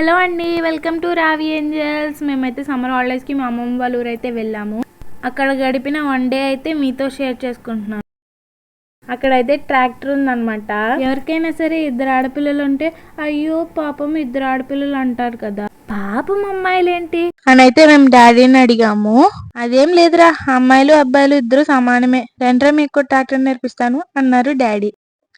Hello అండి welcome to Ravi Angels. మేమైతే summer హాలిడేస్కి మా అమ్మమ్మ వాళ్ళ ఊరైతే వెళ్ళాము. అక్కడ గడిపిన వన్ డే అయితే మీతో షేర్ చేసుకుంటున్నాను. అక్కడైతే ట్రాక్టర్ ఉందన్నమాట. ఎవరికైనా సరే ఇద్దరు ఆడపిల్లలు ఉంటే అయ్యో పాపం ఇద్దరు ఆడపిల్లలు అంటారు కదా. పాపం అమ్మాయిలేంటి? అని అయితే మేము డాడీని అడిగాము. అదేం లేదురా అమ్మాయిలు అబ్బాయిలు ఇద్దరు సమానమే. రెండ్రా మీకు ట్రాక్టర్ నేర్పిస్తాను అన్నారు డాడీ.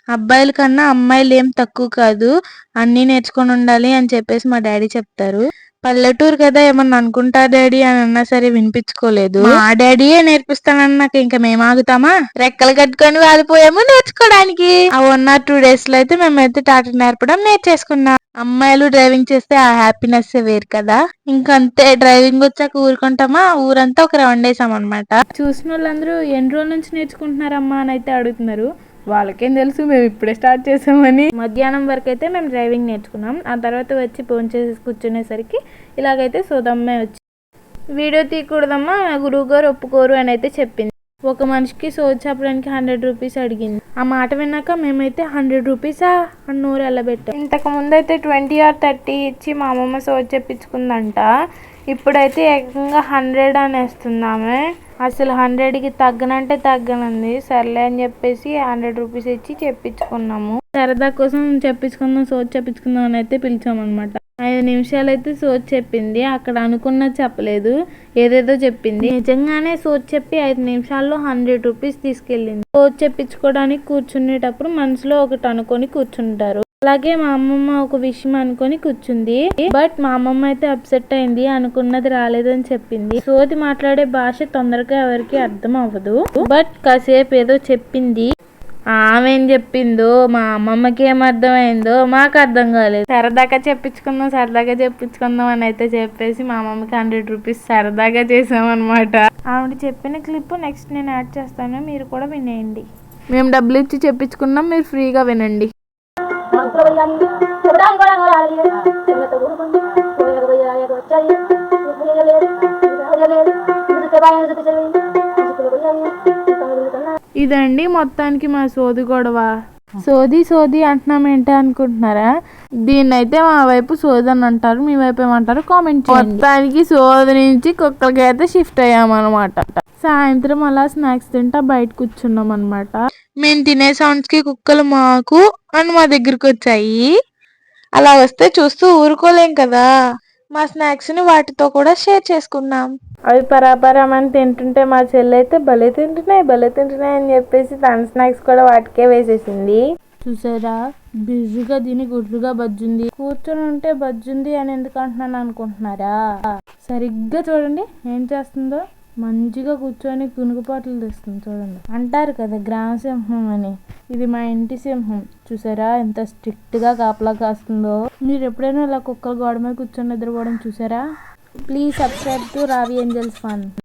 అబ్బాయిల కన్నా అమ్మాయిలు ఏం తక్కువ కాదు. అన్ని నేర్చుకొని ఉండాలి అని చెప్పేసి మా డాడీ చెప్తారు. పల్లెటూరు కదా ఏమన్నా అనుకుంటా డాడీ అని అన్నా సరే వినిపించుకోలేదు. మా డాడీయే నేర్పిస్తానన్నాక ఇంకా మేము ఆగుతామా? రెక్కలు కట్టుకొని వాలిపోయాము నేర్చుకోవడానికి. ఆ వన్ ఆర్ టూ డేస్లో అయితే మేమైతే టాటా నేర్పడం నేర్చేసుకున్నాం. అమ్మాయిలు డ్రైవింగ్ చేస్తే ఆ హ్యాపీనెస్ వేరు కదా. ఇంకంతే డ్రైవింగ్ వచ్చాక ఊరుకుంటామా? ఊరంతా ఒక రౌండ్ వేసాం అనమాట చూసిన వాళ్ళందరూ ఎన్ని రోజుల నుంచి నేర్చుకుంటున్నారమ్మా అని అయితే అడుగుతున్నారు. వాళ్ళకేం తెలుసు మేము ఇప్పుడే స్టార్ట్ చేసామని. మధ్యాహ్నం వరకు అయితే మేము డ్రైవింగ్ నేర్చుకున్నాం. ఆ తర్వాత వచ్చి ఫోన్ చేసి కూర్చునేసరికి ఇలాగైతే సోదమ్మే వచ్చి వీడియో తీయకూడదమ్మా గురువు గారు ఒప్పుకోరు అని అయితే చెప్పింది. ఒక మనిషికి సోది చెప్పడానికి హండ్రెడ్ రూపీస్ అడిగింది. ఆ మాట విన్నాక మేమైతే హండ్రెడ్ రూపీసా అని నోరు వెళ్ళబెట్టాం ఇంతకు ముందు అయితే ట్వంటీ ఆర్ థర్టీ ఇచ్చి మా అమ్మమ్మ సోది చెప్పించుకుందంట. ఇప్పుడైతే ఏకంగా హండ్రెడ్ అనేస్తుంది ఆమె అసలు హండ్రెడ్కి తగ్గనంటే తగ్గనుంది. సర్లే అని చెప్పేసి హండ్రెడ్ రూపీస్ ఇచ్చి చెప్పించుకున్నాము. సరదా కోసం చెప్పించుకుందాం సోది చెప్పించుకుందాం అని అయితే పిలిచామన్నమాట. ఐదు నిమిషాలు అయితే సోది చెప్పింది. అక్కడ అనుకున్నది చెప్పలేదు. ఏదేదో చెప్పింది. నిజంగానే సోది చెప్పి ఐదు నిమిషాల్లో హండ్రెడ్ రూపీస్ తీసుకెళ్ళింది. సోచ్ చెప్పించుకోవడానికి కూర్చునేటప్పుడు మనసులో ఒకటి అనుకొని కూర్చుంటారు. అలాగే మా అమ్మమ్మ ఒక విషయం అనుకొని కూర్చుంది. బట్ మా అమ్మమ్మ అయితే అప్సెట్ అయింది అనుకున్నది రాలేదని చెప్పింది. సోది మాట్లాడే భాష తొందరగా ఎవరికి అర్థం అవ్వదు. బట్ కాసేపు ఏదో చెప్పింది. ఆమె ఏం చెప్పిందో మా అమ్మమ్మకి ఏం అర్థమైందో మాకు అర్థం కాలేదు. సరదాగా చెప్పించుకుందాం సరదాగా చెప్పించుకుందాం అని అయితే చెప్పేసి మా అమ్మమ్మకి హండ్రెడ్ రూపీస్ సరదాగా చేసామన్నమాట ఆవిడ చెప్పిన క్లిప్ నెక్స్ట్ నేను యాడ్ చేస్తాను మీరు కూడా వినేయండి. మేము డబ్బులు ఇచ్చి చెప్పించుకున్నాం మీరు ఫ్రీగా వినండి. ఇదండి మొత్తానికి మా సోది గొడవ. సోది సోది అంటున్నాం ఏంటి అనుకుంటున్నారా? దీన్ని అయితే మా వైపు సోది అని అంటారు మీ వైపు ఏమంటారు కామెంట్ మొత్తానికి సోది నుంచి కుక్కలకి అయితే షిఫ్ట్ అయ్యామన్నమాట. సాయంత్రం అలా స్నాక్స్ తింటా బయట కూర్చున్నాం అనమాట మేము తినే సౌండ్స్కి కుక్కలు మాకు అని మా దగ్గరికి వచ్చాయి. అలా వస్తే చూస్తూ ఊరుకోలేం కదా. మా స్నాక్స్ని వాటితో కూడా షేర్ చేసుకున్నాం. అవి పరాపరామని తింటుంటే మా చెల్లి అయితే భలే తింటున్నాయి భలే తింటున్నాయి అని చెప్పేసి తన స్నాక్స్ కూడా వాటికే వేసేసింది. చూసారా? బిజీగా తిని గుడ్లుగా బజ్జుంది. కూర్చొని ఉంటే బజ్జుంది అని ఎందుకు అంటున్నాను అనుకుంటున్నారా? సరిగ్గా చూడండి ఏం చేస్తుందో. మంచిగా కూర్చొని కునుకుపాట్లు తెస్తుంది చూడండి. అంటారు కదా గ్రామ సింహం అని. ఇది మా ఇంటి సింహం. చూసారా ఎంత స్ట్రిక్ట్గా కాపలా కాస్తుందో. మీరు ఎప్పుడైనా ఇలా కుక్కలు గోడ మీద కూర్చొని నిద్రపోవడం చూసారా? Please subscribe to Ravi Angels fun.